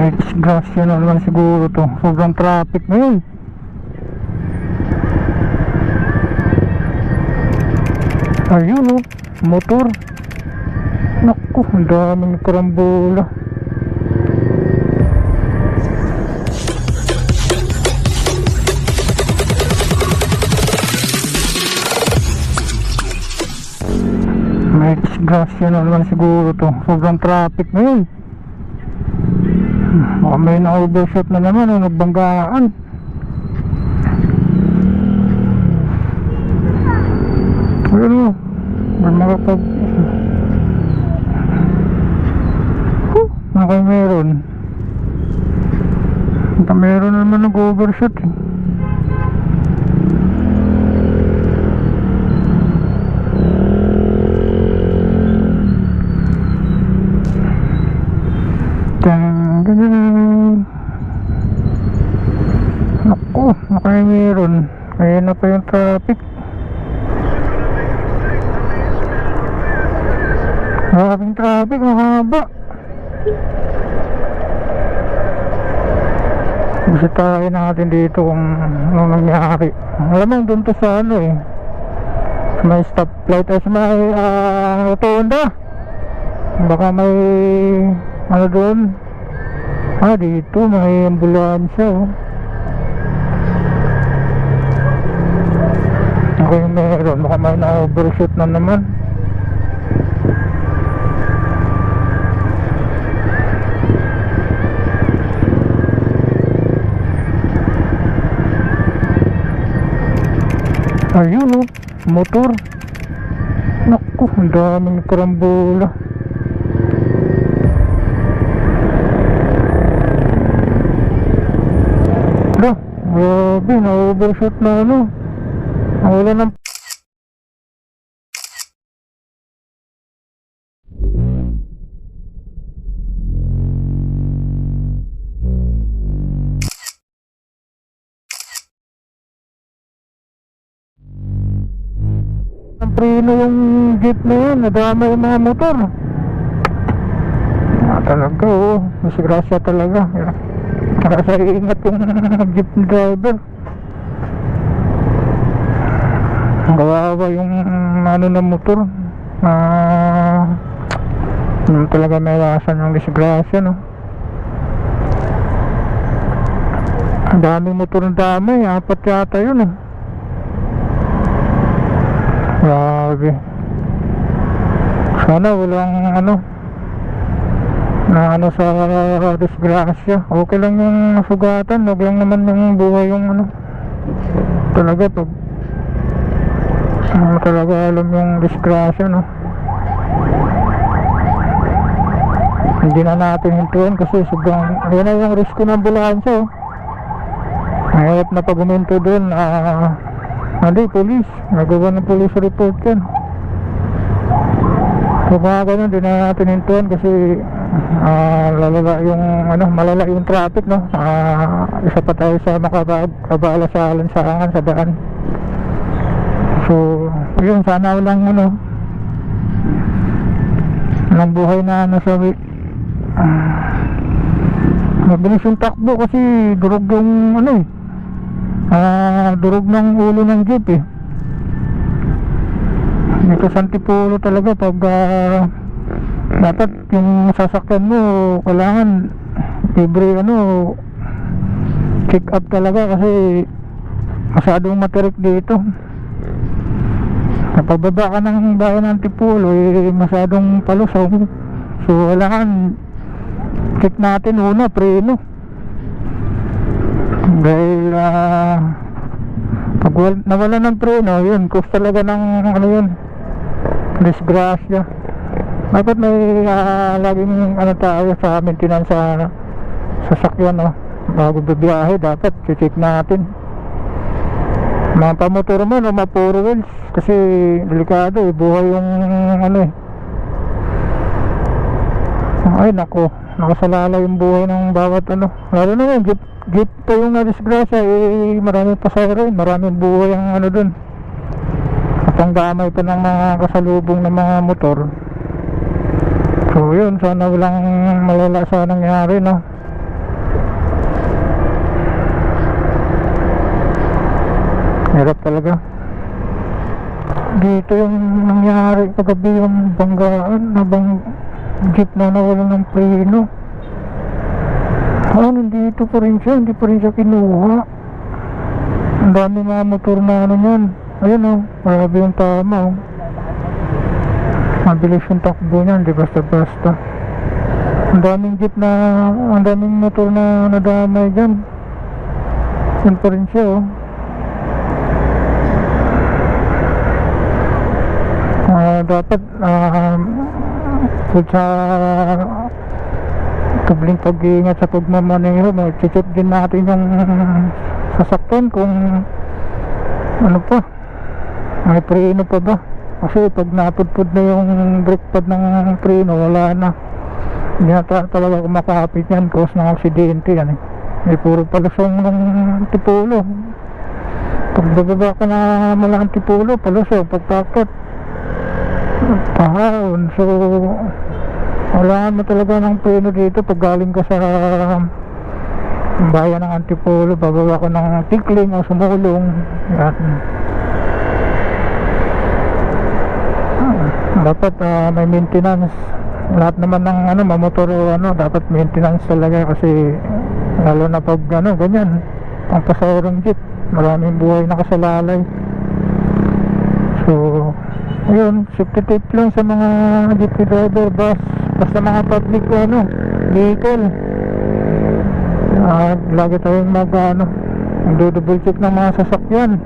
May disgrasya na naman siguro to. Sobrang traffic ngayon. Ayun oh, motor. Naku, ang daming karambola. May disgrasya na naman siguro to. Sobrang traffic ngayon. Baka may na-overshot na naman o nagbanggaan. Ayun o. May makapag... Huh, Baka meron. Baka meron na naman nag-overshot eh. Tang, ganyan. Naku, nakaya meron. Kaya na pa yung traffic. Maraming traffic, mahaba. Bisitahin natin dito kung ano nangyari. Alam mo, doon to sa ano eh. May stoplight ay sa may uh, rotonda. Baka may ano doon. Ah, dito may ambulansya oh. Yung meron, baka may na-overshoot na naman. Ayun oh, motor. Naku, ang daming karambola. Dah, grabe, na-overshot na ano. Nawala ng... Ang preno yung jeep na yun, nadama yung mga motor. Ah, talaga oh, masgrasya talaga. Para sa ingat yung jeep driver. Ang kawawa yung ano ng motor. Ah, hindi talaga may iwasan yung disgrasya no. Ang daming motor ng dami, apat yata yun eh. Grabe. Sana walang ano na ano sa disgrasya. Okay lang yung nasugatan, wag lang naman yung buhay yung ano. Talaga pag ano talaga alam yung disgrasya no. Hindi na natin hintuin kasi sobrang yun na yung risk ng ambulansya oh. Mahirap na pag uminto doon ah hindi, police. Nagawa ng police report yan. So mga ganun, di na natin hintuan kasi ah, lalala yung, ano, malala yung traffic, no? Ah, isa pa tayo sa makabala sa alansangan sa daan. So, yun, sana walang, ano, walang buhay na nasabi. Ah, mabilis yung takbo kasi durog yung, ano eh, ah durog ng ulo ng jeep eh. Dito sa talaga pag ah, dapat yung sasakyan mo kailangan libre ano check up talaga kasi masyadong matirik dito napababa ka ng bayan ng Antipolo eh masyadong palusong. So kailangan check natin una preno. Dahil ah pag wal- nawala ng preno yun cause talaga ng ano yun disgrasya. Dapat may ah, laging ano tayo sa maintenance sa sasakyan no? Bago bibiyahe dapat check natin mga pamotor mo mga four wheels. Kasi delikado eh. Buhay yung ano eh. Ay nako. Nakasalala yung buhay ng bawat ano. Lalo na yung jeep jeep pa yung na-disgrasya eh maraming pasahero eh. Maraming buhay ang ano dun. At ang gamay pa ng mga kasalubong ng mga motor. So yun. Sana walang malala sa nangyari no Hirap talaga. Dito yung nangyari kagabi yung banggaan na bang jeep na nawala ng preno. Ah, nandito pa rin siya, hindi pa rin siya kinuha. Ang dami mga motor na ano yan. Ayun oh, marami yung tama oh. Mabilis yung takbo niyan, di basta-basta. Ang daming jeep na, ang daming motor na nadamay dyan. Yun pa rin siya oh. Ah, dapat um, sa tubling pag-iingat sa pagmamanero mag-check din natin yung sasakyan kung ano pa. May preno pa ba? Kasi pag napudpud na yung brake pad ng preno wala na. Hindi na ta- talaga kumakapit yan cause ng aksidente yan eh. May puro palusong ng tipulo. Pag bababa ka na mula ng tipulo palusong pagpakot pahon so wala mo talaga ng preno dito. Pag galing ka sa bayan ng Antipolo bababa ko ng tikling o sumulong. Yan. Dapat ah, may maintenance. Lahat naman ng ano mamotor o ano dapat maintenance talaga kasi lalo na pag ano ganyan. Ang pasaurong jeep maraming buhay nakasalalay. So ayun safety tip lang sa mga jeep driver bus basta mga public ano vehicle. Ah, lagi tayong mag ano double check ng mga sasakyan.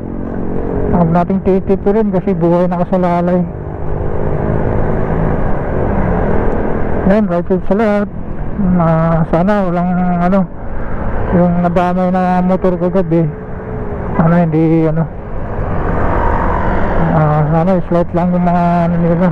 Huwag nating titipirin kasi buhay nakasalalay yan right side sa lahat. Ah, sana walang ano yung nadamay na motor kagabi. Ano hindi ano Ah, sana slight lang yung mga ano nila